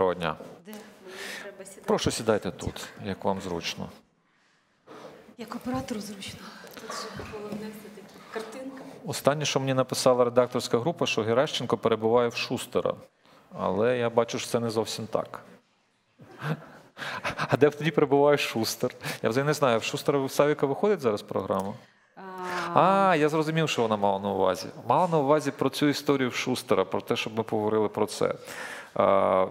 Доброго дня. Прошу сідайте тут, як вам зручно. Як оператору зручно. Тут же головне все-таки картинка. Останнє, що мені написала редакторська група, що Геращенко перебуває в Шустера. Але я бачу, що це не зовсім так. А де тоді перебуває Шустер? Я взагалі не знаю, в Шустера в Савіка виходить зараз програма? А, я зрозумів, що вона мала на увазі. Мала на увазі про цю історію в Шустера, про те, щоб ми поговорили про це.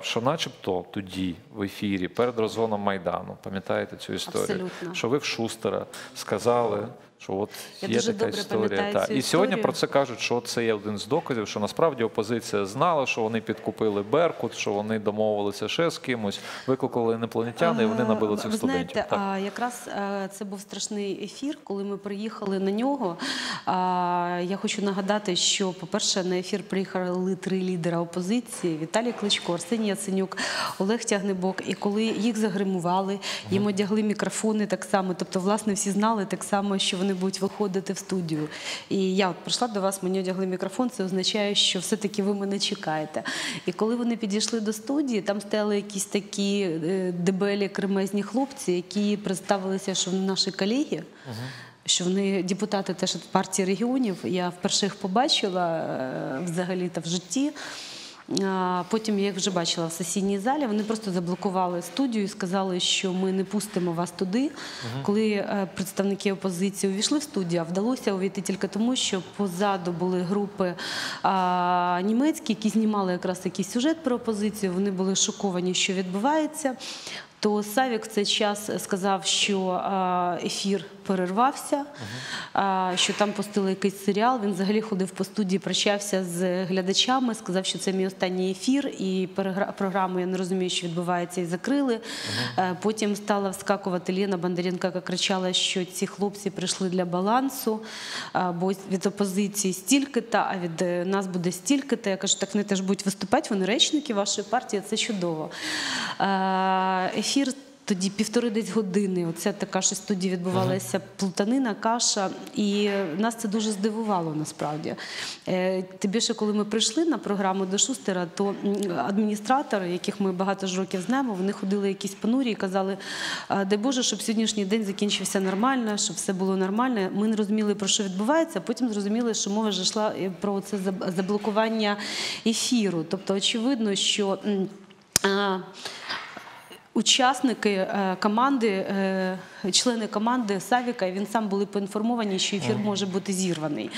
Що начебто тоді в ефірі перед розгоном Майдану, пам'ятаєте цю історію? Абсолютно. Що ви в Шустера сказали, що от Я є дуже така добре історія. Та. цю І сьогодні історію. про це кажуть, що це є один з доказів, що насправді опозиція знала, що вони підкупили Беркут, що вони домовилися ще з кимось, викликали інопланетяни, і вони набили Е, цих Ви студентів. знаєте, Так. а, якраз е, це був страшний ефір, коли ми приїхали на нього. А, Я хочу нагадати, що, по-перше, на ефір приїхали три лідера опозиції: Віталій Кличко, Арсеній Яценюк, Олег Тягнебок. І коли їх загримували, їм одягли мікрофони так само. Тобто, власне, всі знали так само, що вони будуть виходити в студію. І я от прийшла до вас, мені одягли мікрофон. Це означає, що все-таки ви мене чекаєте. І коли вони підійшли до студії, там стояли якісь такі е, дебелі кремезні хлопці, які представилися, що вони наші колеги. Що вони депутати теж від партії регіонів. Я вперше їх побачила е, взагалі та в житті. Потім я їх вже бачила в сесійній залі. Вони просто заблокували студію і сказали, що ми не пустимо вас туди. Коли е, представники опозиції увійшли в студію, а вдалося увійти тільки тому, що позаду були групи а, німецькі, які знімали якраз якийсь сюжет про опозицію. Вони були шоковані, що відбувається. То Савік в цей час сказав, що ефір перервався, що там пустили якийсь серіал. Він взагалі ходив по студії, прощався з глядачами, сказав, що це мій останній ефір, і програму я не розумію, що відбувається, і закрили. Е, Потім стала вскакувати Лена Бондаренко, яка кричала, що ці хлопці прийшли для балансу, бо від опозиції стільки-то, а від е, нас буде стільки-то. Я кажу, так вони теж будуть виступати, вони речники вашої партії, це чудово. Е, Ефір тоді півтори десь години. Оця така щось тоді відбувалася плутанина, каша. І нас це дуже здивувало насправді. Е, Тим більше, коли ми прийшли на програму до Шустера, то адміністратори, яких ми багато ж років знаємо, вони ходили якісь понурі і казали: дай Боже, щоб сьогоднішній день закінчився нормально, щоб все було нормально. Ми не розуміли, про що відбувається, а потім зрозуміли, що мова вже йшла про це заб- заблокування ефіру. Тобто, очевидно, що. а, Учасники е, команди, е, члени команди Савіка, і він сам були поінформовані, що ефір може бути зірваний.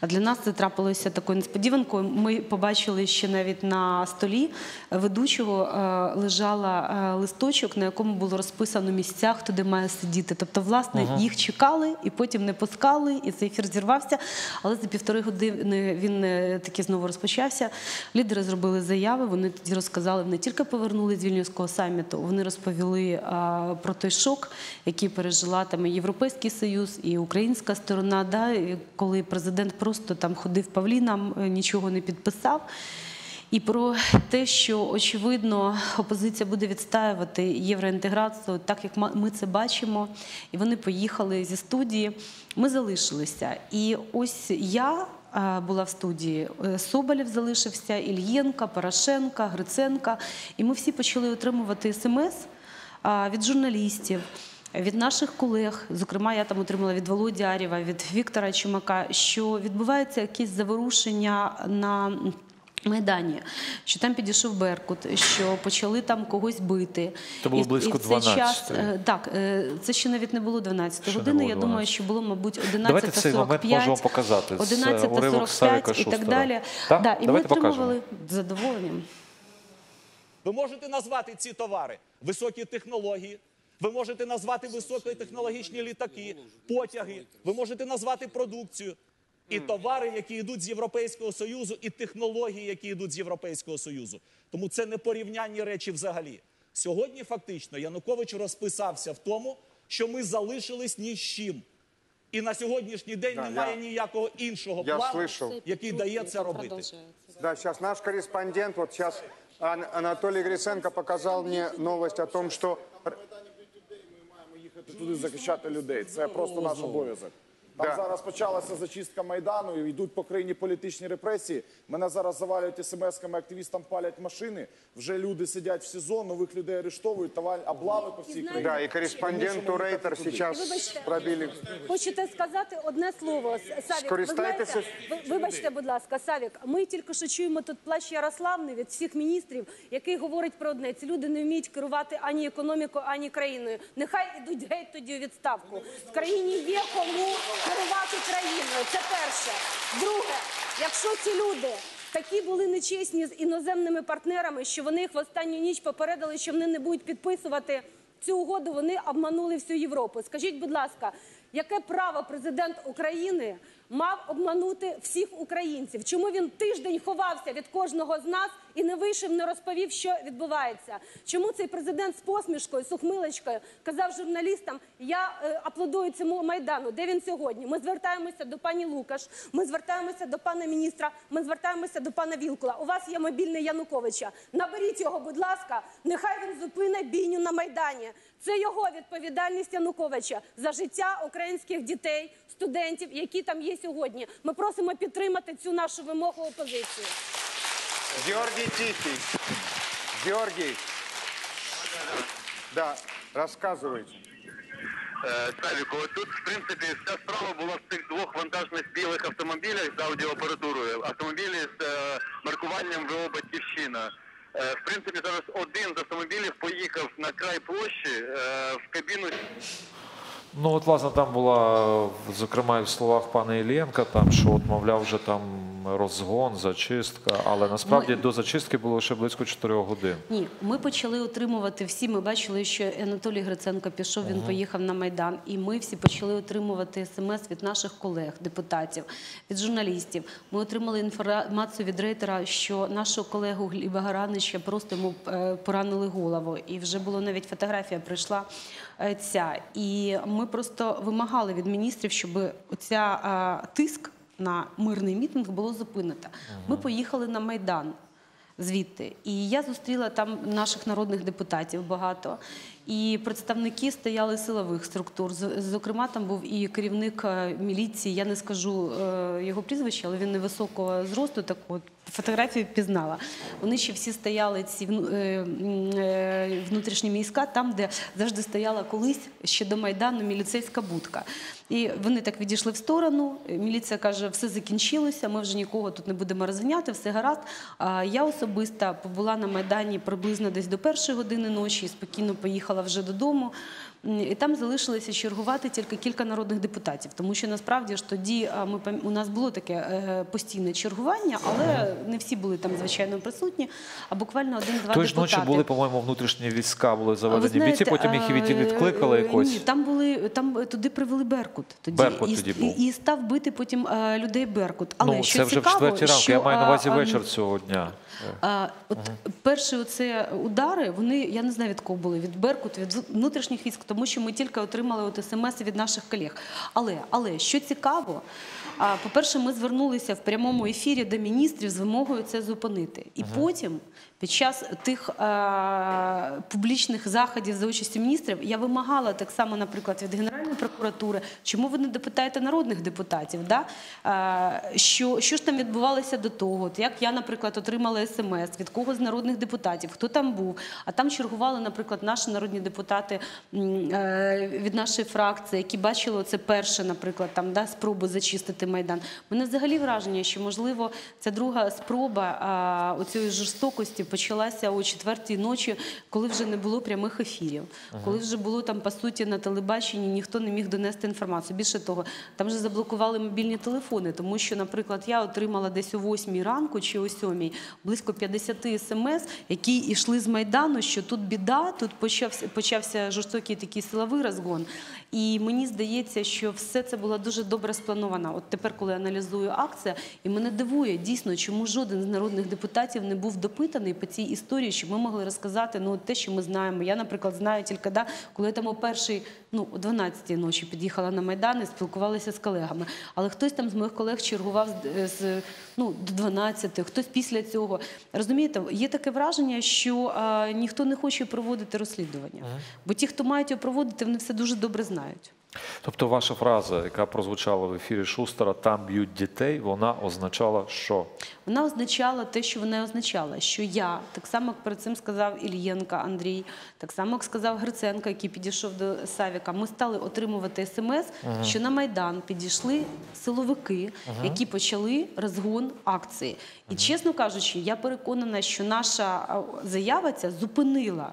А для нас це трапилося такою несподіванкою. Ми побачили ще навіть на столі ведучого е, лежала листочок, на якому було розписано місця, хто де має сидіти. Тобто, власне, їх чекали і потім не пускали, і цей ефір зірвався. Але за півтори години він таки знову розпочався. Лідери зробили заяви. Вони тоді розказали, не тільки повернули з Вільнюського саміту, вони розповіли а, про той шок, який пережила там Європейський Союз, і українська сторона. Да, коли президент просто там ходив павлінам, е, нічого не підписав. І про те, що очевидно опозиція буде відстаювати євроінтеграцію, так як ми це бачимо, і вони поїхали зі студії. Ми залишилися. І ось я е, була в студії. е, Соболєв залишився, Ільєнка, Порошенка, Гриценка. І ми всі почали отримувати смс від журналістів. Від наших колег, зокрема, я там отримала від Володі Арєва, від Віктора Чумака, що відбувається якесь заворушення на Майдані, що там підійшов Беркут, що почали там когось бити. Це було І- близько і в цей час, 12-ї. е, Так, е, це ще навіть не було 12 Ще години. було Я думаю, що було, мабуть, 11.45. Давайте цей момент можемо показати. Це 11.45 і так далі. Так? Да, і ми Давайте покажемо. отримували з задоволенням. Ви можете назвати ці товари високі технології. Ви можете назвати високотехнологічні літаки, потяги. Ви можете назвати продукцію і товари, які йдуть з Європейського Союзу, і технології, які йдуть з Європейського Союзу. Тому це не порівнянні речі взагалі. Сьогодні фактично Янукович розписався в тому, що ми залишились ні з чим. І на сьогоднішній день Да, немає я- ніякого іншого я плану, слышал. який дає це робити. Да, сейчас наш корреспондент, вот сейчас Ан- Анатолий Гриценко показал мне новость о том, что їхати туди захищати людей. Це просто наш обов'язок. Там Да. зараз почалася зачистка майдану, і йдуть по країні політичні репресії. Мене зараз завалюють смс-ками, активістам палять машини. Вже люди сидять в СІЗО, нових людей арештовують, таваль облави по всій країні. Да, и корреспонденту Рейтер сейчас Вибачте. пробили. Хочете сказати одне слово, Савік? Ви знаєте, вибачте, будь ласка, Савік. Ми тільки що чуємо тут плач Ярославни від всіх міністрів, який говорить про одне: ці люди не вміють керувати ані економікою, ані країною. Нехай ідуть геть тоді у відставку. В країні є кому керувати країною. Це перше. Друге, якщо ці люди. Такі були нечесні з іноземними партнерами, що вони їх в останню ніч попередили, що вони не будуть підписувати цю угоду. Вони обманули всю Європу. Скажіть, будь ласка, яке право президент України мав обманути всіх українців? Чому він тиждень ховався від кожного з нас і не вийшов, не розповів, що відбувається? Чому цей президент з посмішкою, з ухмилочкою казав журналістам: Я е, аплодую цьому майдану? Де він сьогодні? Ми звертаємося до пані Лукаш, ми звертаємося до пана міністра, ми звертаємося до пана Вілкула. У вас є мобільний Януковича. Наберіть його, будь ласка. Нехай він зупине бійню на майдані. Це його відповідальність Януковича за життя українських дітей, студентів, які там є сьогодні. Ми просимо підтримати цю нашу вимогу опозиції. Георгий Тихий. Георгий. Да, рассказывайте. Е, Савіку, тут, в принципі, вся справа була в цих двох вантажних білих автомобілях з аудіоапаратурою. Автомобілі з е, маркуванням ВО Батьківщина. Е, в принципі, зараз один з автомобілів поїхав на край площі е, в кабіну Ну, от, власне, там була, зокрема, і в словах пана Іллєнка, там, що, от, мовляв, вже там розгон, зачистка, але насправді Ми- до зачистки було ще близько 4 годин. Ні, ми почали отримувати всі. Ми бачили, що Анатолій Гриценко пішов, він поїхав на майдан, і ми всі почали отримувати смс від наших колег, депутатів, від журналістів. Ми отримали інформацію від рейтера, що нашого колегу Гліба Гаранича просто йому е, поранили голову, і вже було навіть фотографія прийшла е, ця. І ми просто вимагали від міністрів, щоб оця е, тиск на мирний мітинг було зупинено. Ми поїхали на майдан звідти. І я зустріла там наших народних депутатів багато. І представники стояли силових структур. Зокрема, там був і керівник е, міліції. Я не скажу е, його прізвище, але він невисокого зросту. Так от фотографію пізнала. Вони ще всі стояли ці е, внутрішні війська, там, де завжди стояла колись ще до майдану міліцейська будка. І вони так відійшли в сторону. Міліція каже, все закінчилося. Ми вже нікого тут не будемо розганяти, все гаразд. А я особисто побула на майдані приблизно десь до першої години ночі і спокійно поїхала вже додому. І там залишилося чергувати тільки кілька народних депутатів, тому що насправді ж тоді ми у нас було таке е, постійне чергування, але не всі були там звичайно присутні. А буквально один-два Тої ж ночі були, по-моєму, внутрішні війська були заведені знаєте, бійці, потім їх від- е, відкликали е, якось. Ні, там були там туди привели Беркут. Тоді Беркут і, тоді був. і став бити потім е, людей Беркут. Але ну, що це вже цікаво, в четвертій ранку. що, Я маю на увазі вечір цього дня. а, от перші оце удари, вони я не знаю від кого були, від Беркут, від внутрішніх військ, тому що ми тільки отримали от смс від наших колег. Але, але що цікаво, по-перше, ми звернулися в прямому ефірі до міністрів з вимогою це зупинити. І потім, під час тих а, публічних заходів за участю міністрів, я вимагала так само, наприклад, від Генеральної прокуратури, чому ви не допитаєте народних депутатів, да? а, що, що ж там відбувалося до того, як я, наприклад, отримала смс, від кого з народних депутатів, хто там був, а там чергували, наприклад, наші народні депутати е, від нашої фракції, які бачили це перше, наприклад, там да, спробу зачистити майдан. Мене взагалі враження, що можливо ця друга спроба а, оцієї жорстокості почалася о четвертій ночі, коли вже не було прямих ефірів, коли вже було там по суті на телебаченні, ніхто не міг донести інформацію. Більше того, там вже заблокували мобільні телефони, тому що, наприклад, я отримала десь о 8 ранку чи о 7 близько 50 смс, які йшли з майдану, що тут біда, тут почався почався жорстокий такий силовий розгон. І мені здається, що все це було дуже добре сплановано. От тепер, коли я аналізую акція, і мене дивує дійсно, чому жоден з народних депутатів не був допитаний по цій історії, щоб ми могли розказати ну те, що ми знаємо. Я, наприклад, знаю тільки да, коли я там о першій, ну о 12-й ночі під'їхала на майдан і спілкувалася з колегами. Але хтось там з моїх колег чергував з, з ну до 12, хтось після цього. Розумієте, є таке враження, що а, ніхто не хоче проводити розслідування, бо ті, хто мають його проводити, вони все дуже добре знають. Тобто ваша фраза, яка прозвучала в ефірі Шустера, там б'ють дітей, вона означала, що Вона означала те, що вона означала, що я, так само як перед цим сказав Ільєнка Андрій, так само як сказав Гриценко, який підійшов до Савіка, ми стали отримувати смс, що на Майдан підійшли силовики, які почали розгон акції. І чесно кажучи, я переконана, що наша заява ця зупинила.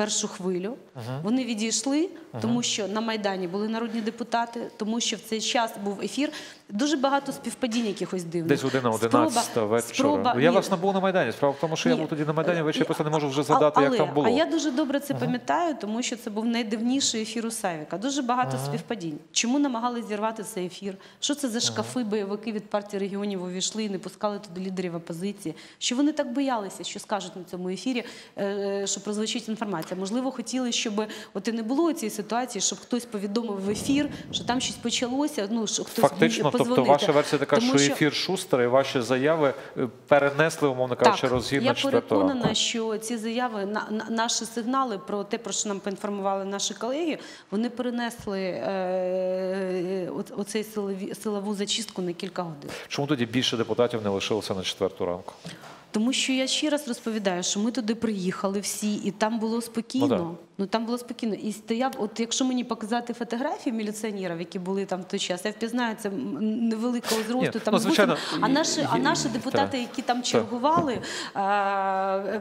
Першу хвилю вони відійшли, тому що на майдані були народні депутати, тому що в цей час був ефір. Дуже багато співпадінь якихось дивних. десь година 11 вечора. спроба- я ні, вас не був на Майдані. Справа в тому, що я був тоді на Майдані, ввечері е, просто не можу вже згадати, як там було. А я дуже добре це пам'ятаю, тому що це був найдивніший ефір у Савіка. Дуже багато співпадінь. Чому намагалися зірвати цей ефір? Що це за шкафи бойовики від партії регіонів увійшли і не пускали туди лідерів опозиції? Що вони так боялися, що скажуть на цьому ефірі, е, що прозвучить інформація? Можливо, хотіли, щоб от і не було цієї ситуації, щоб хтось повідомив в ефір, що там щось почалося. Ну що хтось Фактично, тобто ваша версія така, Тому що ефір Шустера і ваші заяви е, перенесли, умовно кажучи, розгін я переконана, що ці заяви, на, на- наші сигнали про те, про що нам поінформували наші колеги, вони перенесли е, от- оцей силові, силову зачистку на кілька годин. Чому тоді більше депутатів не лишилося на четверту ранку? Тому що я ще раз розповідаю, що ми туди приїхали всі, і там було спокійно. Ну, да. Ну там було спокійно. І стояв, от якщо мені показати фотографії міліціонерів, які були там в той час, я впізнаю це невеликого зросту. Ні, там ну, звичайно, а і- наші, а наші депутати, які там чергували,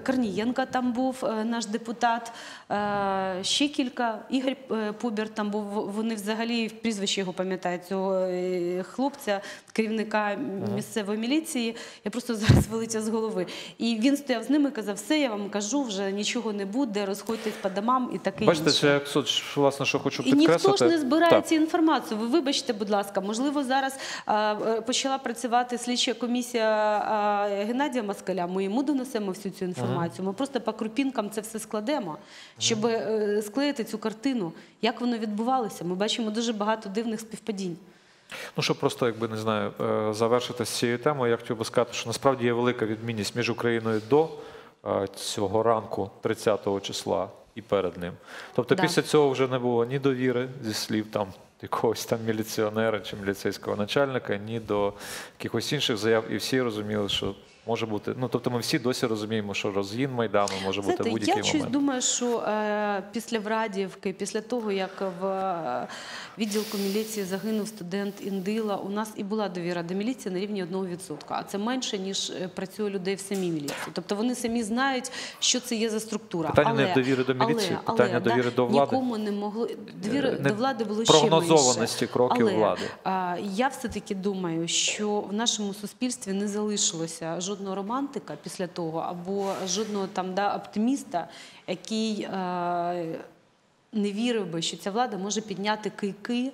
Корнієнка там був е, наш депутат, ще кілька. Ігор е, Побір там був. Вони взагалі прізвище його пам'ятають цього е, хлопця, керівника місцевої міліції. Я просто зараз вилетя з голови. І він стояв з ними, і казав, все, я вам кажу, вже нічого не буде, розходьтесь по домам і таке Бачите, інше. це суть, власне, що хочу І підкреслити. ніхто ж не збирає Так. цю інформацію. Ви вибачте, будь ласка, можливо, зараз а, е, почала працювати слідча комісія а, Геннадія Москаля. Ми йому донесемо всю цю інформацію. Ми просто по крупінкам це все складемо, щоб е, склеїти цю картину, як воно відбувалося. Ми бачимо дуже багато дивних співпадінь. Ну, щоб просто, якби не знаю, е, завершити з цією темою, я хотів би сказати, що насправді є велика відмінність між Україною до цього ранку, 30 числа, і перед ним. Тобто, Да. після цього вже не було ні довіри зі слів там якогось там міліціонера чи міліцейського начальника, ні до якихось інших заяв, і всі розуміли, що може бути. Ну тобто, ми всі досі розуміємо, що розгін майдану може бути в будь-який я щось думаю, що е, після Врадіївки, після того, як в е, відділку міліції загинув студент Індила, у нас і була довіра до міліції на рівні 1%. А це менше, ніж е, працює людей в самій міліції. Тобто вони самі знають, що це є за структура. Питання не в довірі до міліції, але, питання да, довіри до влади. Нікому не могли довіри Е, не до влади було ще менше. прогнозованості кроків але, влади. а, я все-таки думаю, що в нашому суспільстві не залишилося жодного романтика після того, або жодного там да, оптиміста, який е, не вірив би, що ця влада може підняти кийки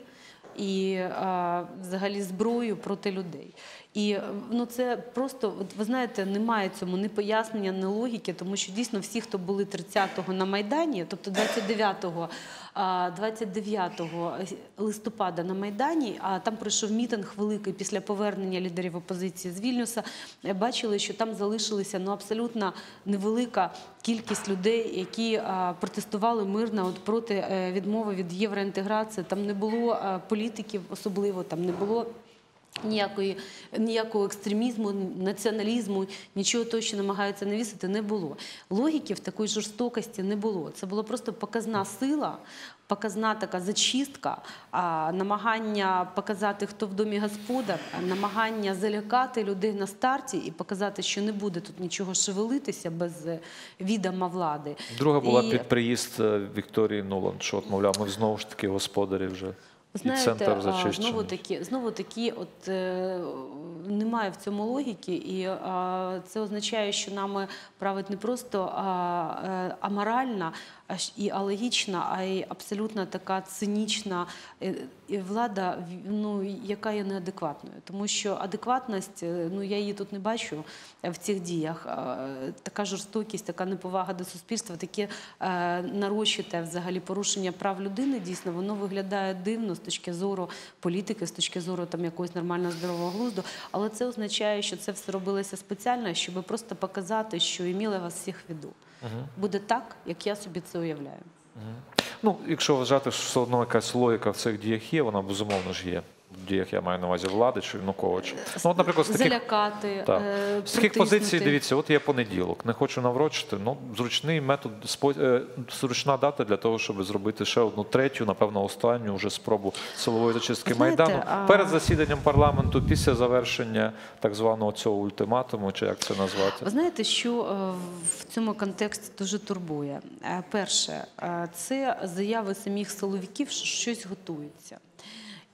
і е, взагалі зброю проти людей. І е, ну це просто, от ви знаєте, немає цьому ні пояснення, ні логіки, тому що дійсно всі, хто були 30-го на Майдані, тобто 29-го, 29 листопада на Майдані, а там пройшов мітинг великий після повернення лідерів опозиції з Вільнюса, е, бачили, що там залишилися ну абсолютно невелика кількість людей, які протестували мирно от проти е, відмови від євроінтеграції. Там не було політиків особливо, там не було. Ніякої ніякого екстремізму, націоналізму, нічого того, що намагаються навісити, не було. Логіки в такої жорстокості не було. Це була просто показна сила, показна така зачистка, а, намагання показати, хто в домі господар, а, намагання залякати людей на старті і показати, що не буде тут нічого шевелитися без е, відома влади. Друга була І- під приїзд е, Вікторії Нуланд, що от, мовляв, ми знову ж таки господарі вже. І Знаєте, центр а, знову таки, знову таки, от е, немає в цьому логіки, і а, це означає, що нами править не просто е, аморальна, і алогічна, а й абсолютно така цинічна е, і влада, ну яка є неадекватною, тому що адекватність, е, ну я її тут не бачу е, в цих діях. Така жорстокість, така неповага до суспільства, таке е, нарочите взагалі порушення прав людини. Дійсно, воно виглядає дивно точки зору політики, з точки зору там якогось нормального здорового глузду. Але це означає, що це все робилося спеціально, щоб просто показати, що іміли вас всіх виду. Буде так, як я собі це уявляю. Ну, якщо вважати, що все одно якась логіка в цих діях є, вона безумовно ж є. Діях я маю на увазі влади чи Януковича. Ну, от, наприклад, з таких, Залякати, так. е, з таких позицій, дивіться, от є понеділок, не хочу наврочити. Ну, зручний метод, е, зручна дата для того, щоб зробити ще одну третю, напевно, останню вже спробу силової зачистки Знаєте, Майдану а- перед засіданням парламенту, після завершення так званого цього ультиматуму, чи як це назвати. Ви знаєте, що е, в цьому контексті дуже турбує? Перше, це заяви самих силовиків, що щось готується.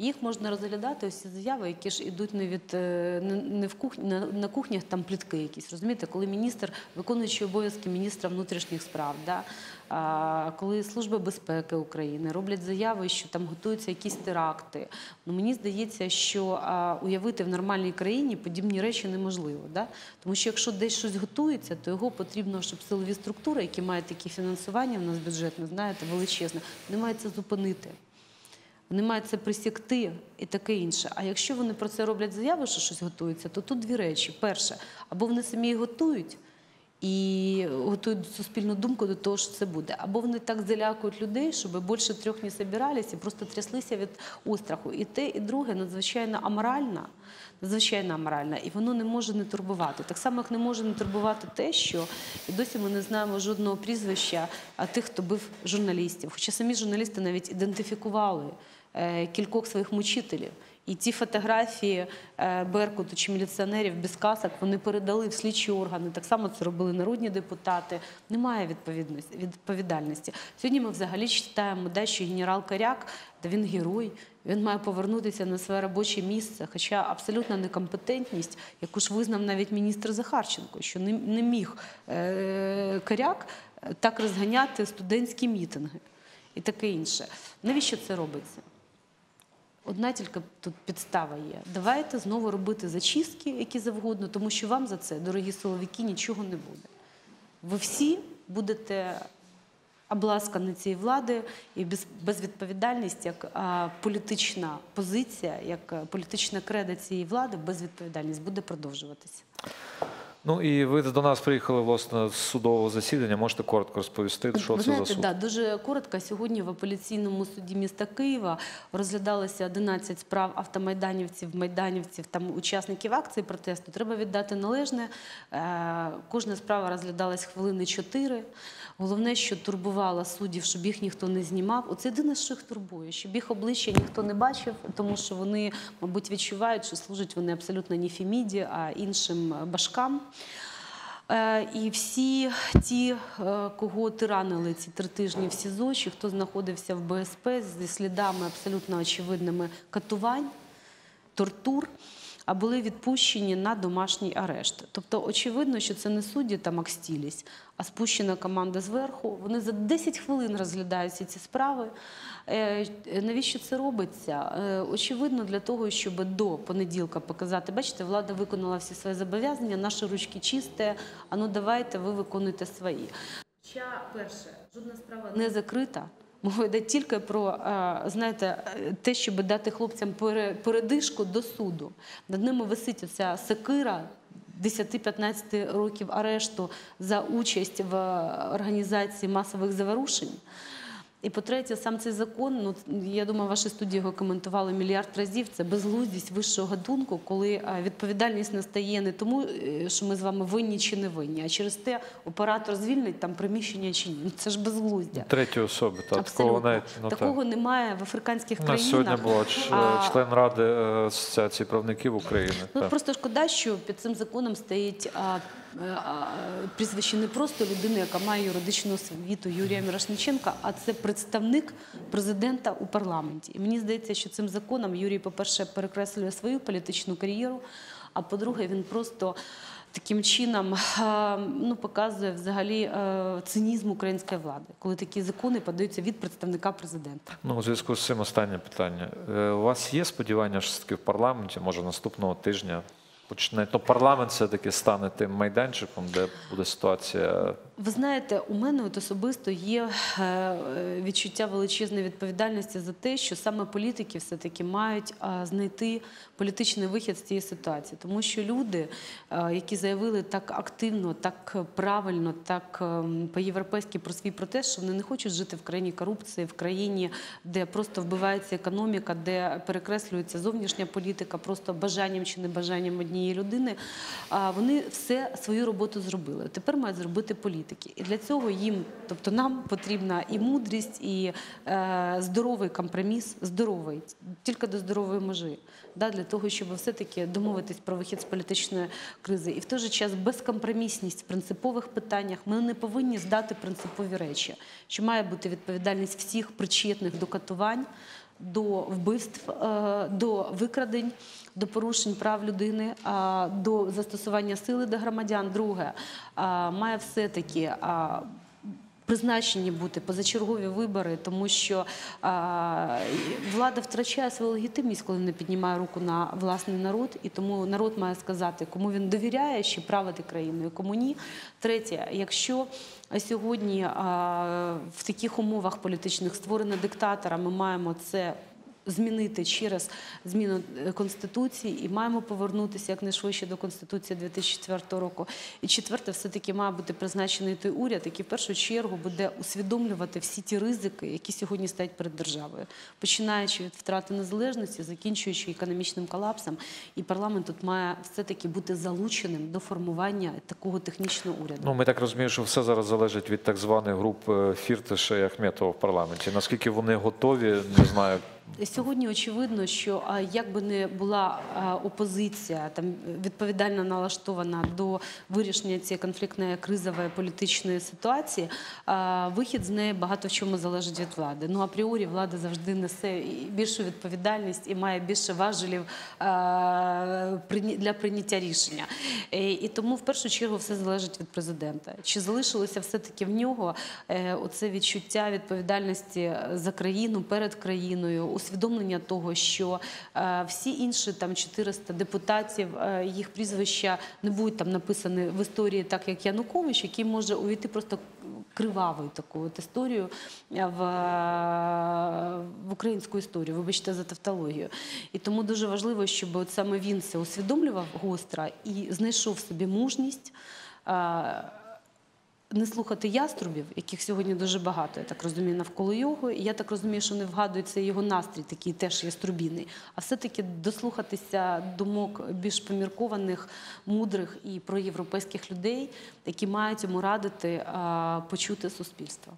Їх можна розглядати, ось ці заяви, які ж ідуть не від е, не- в кухні, на, на кухнях там плітки якісь. Розумієте, коли міністр, виконуючий обов'язки міністра внутрішніх справ, да, а, коли Служба безпеки України роблять заяви, що там готуються якісь теракти. Ну мені здається, що а, уявити в нормальній країні подібні речі неможливо. Да? Тому що якщо десь щось готується, то його потрібно, щоб силові структури, які мають такі фінансування, в нас бюджетне, знаєте, величезне, вони мають це зупинити. Вони мають це присікти і таке інше. А якщо вони про це роблять заяви, що щось готується, то тут дві речі. Перше, або вони самі готують і готують суспільну думку до того, що це буде, або вони так залякують людей, щоб більше трьох не збиралися і просто тряслися від остраху. І те, і друге надзвичайно аморально, надзвичайно аморально, і воно не може не турбувати. Так само, як не може не турбувати те, що і досі ми не знаємо жодного прізвища тих, хто бив журналістів. Хоча самі журналісти навіть ідентифікували кількох своїх мучителів. І ті фотографії е, Беркуту чи міліціонерів без касок вони передали в слідчі органи. Так само це робили народні депутати. Немає відповідальності. Сьогодні ми взагалі читаємо, да, що генерал Коряк, да він герой. Він має повернутися на своє робоче місце, хоча абсолютна некомпетентність, яку ж визнав навіть міністр Захарченко, що не, міг е, Коряк е, так розганяти студентські мітинги і таке інше. Навіщо це робиться? Одна тільки тут підстава є. Давайте знову робити зачистки, які завгодно, тому що вам за це, дорогі силовики, нічого не буде. Ви всі будете обласкані цієї влади і безвідповідальність як політична позиція, як політична креда цієї влади, безвідповідальність буде продовжуватися. Ну і ви до нас приїхали власне з судового засідання. Можете коротко розповісти, що Ви це знаєте, за суд? да, дуже коротко. Сьогодні в апеляційному суді міста Києва розглядалося 11 справ автомайданівців, майданівців, там учасників акції протесту. Треба віддати належне. Е, Кожна справа розглядалась хвилини 4. Головне, що турбувало суддів, щоб їх ніхто не знімав. Оце єдине, що їх турбує, щоб їх обличчя ніхто не бачив, тому що вони, мабуть, відчувають, що служать вони абсолютно не Феміді, а іншим башкам. Е, І всі ті, кого кого тиранили ці три тижні в СІЗО, чи хто знаходився в БСП зі слідами абсолютно очевидними катувань, тортур, а були відпущені на домашній арешт. Тобто, очевидно, що це не судді там акстілість, а спущена команда зверху. Вони за 10 хвилин розглядають ці справи. Е, Навіщо це робиться? Е, Очевидно, для того, щоб до понеділка показати, бачите, влада виконала всі свої зобов'язання, наші ручки чисті, а ну давайте ви виконуйте свої. Хоча, перше, жодна справа не закрита. Мова йде тільки про е, знаєте, е, те, щоб дати хлопцям пере- передишку до суду. Над ними висить оця секира 10-15 років арешту за участь в організації масових заворушень. І по-третє, сам цей закон, ну я думаю, ваші студії його коментували мільярд разів. Це безглуздість вищого гатунку, коли е, відповідальність настає не тому, е, що ми з вами винні чи не винні, а через те, оператор звільнить там приміщення чи ні. Ну це ж безглуздя. Треті особи, та такого навіть ну, так. Такого немає в африканських У нас країнах. сьогодні була ч- А, член ради е, асоціації правників України. Ну так. просто шкода, що під цим законом стоїть е, прізвище не просто людини, яка має юридичну освіту Юрія Мірошниченка, а це представник президента у парламенті. І мені здається, що цим законом Юрій, по-перше, перекреслює свою політичну кар'єру. А по-друге, він просто таким чином ну, показує взагалі е, цинізм української влади, коли такі закони подаються від представника президента. Ну, у зв'язку з цим останнє питання. Е, У вас є сподівання, що все-таки в парламенті, може наступного тижня, почне, то парламент все-таки стане тим майданчиком, де буде ситуація. Ви знаєте, у мене от особисто є е, відчуття величезної відповідальності за те, що саме політики все-таки мають знайти політичний вихід з цієї ситуації, тому що люди, е, які заявили так активно, так правильно, так ем, по-європейськи про свій протест, що вони не хочуть жити в країні корупції, в країні, де просто вбивається економіка, де перекреслюється зовнішня політика, просто бажанням чи небажанням однієї людини. А вони все свою роботу зробили. Тепер мають зробити політики. І для цього їм, тобто нам потрібна і мудрість, і е, здоровий компроміс, здоровий, тільки до здорової межі, да, для того, щоб все-таки домовитись про вихід з політичної кризи. І в той же час безкомпромісність в принципових питаннях. Ми не повинні здати принципові речі, що має бути відповідальність всіх причетних до катувань до вбивств, е, до викрадень, до порушень прав людини, до застосування сили до громадян. Друге, має все-таки а, призначені бути позачергові вибори, тому що а, влада втрачає свою легітимність, коли не піднімає руку на власний народ, і тому народ має сказати, кому він довіряє ще правити країною, кому ні. Третє, якщо сьогодні а, в таких умовах політичних створена диктатора, ми маємо це. Змінити через зміну е, конституції і маємо повернутися якнайшвидше до конституції 2004 року. І четверте, все таки має бути призначений той уряд, який в першу чергу буде усвідомлювати всі ті ризики, які сьогодні стоять перед державою, починаючи від втрати незалежності, закінчуючи економічним колапсом. І парламент тут має все таки бути залученим до формування такого технічного уряду. Ну, ми так розуміємо, що все зараз залежить від так званих груп е, Фірташа і Ахметова в парламенті. Наскільки вони готові, не знаю. Сьогодні очевидно, що як би не була опозиція там відповідально налаштована до вирішення цієї конфліктної кризової політичної ситуації, вихід з неї багато в чому залежить від влади. Ну апріорі влада завжди несе більшу відповідальність і має більше важелів для прийняття рішення. Е, І тому в першу чергу все залежить від президента. Чи залишилося все-таки в нього е, оце відчуття відповідальності за країну перед країною, усвідомлення того, що е, всі інші там 400 депутатів, е, їх прізвища не будуть там написані в історії, так як Янукович, який може увійти просто кривавою таку от історію е, в, в українську історію. Вибачте за тавтологію. І тому дуже важливо, щоб от саме він це усвідомлював гостро і знайшов собі мужність. Е, не слухати яструбів, яких сьогодні дуже багато, я так розумію, навколо його. І я так розумію, що не вгадується його настрій, такий теж яструбіний, а все-таки дослухатися думок більш поміркованих, мудрих і проєвропейських людей, які мають йому радити а, почути суспільство.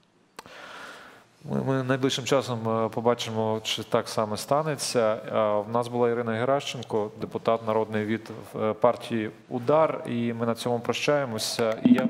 Ми, ми найближчим часом е, побачимо, чи так саме станеться. Е, В нас була Ірина Геращенко, депутат народний від е, партії Удар, і ми на цьому прощаємося. І я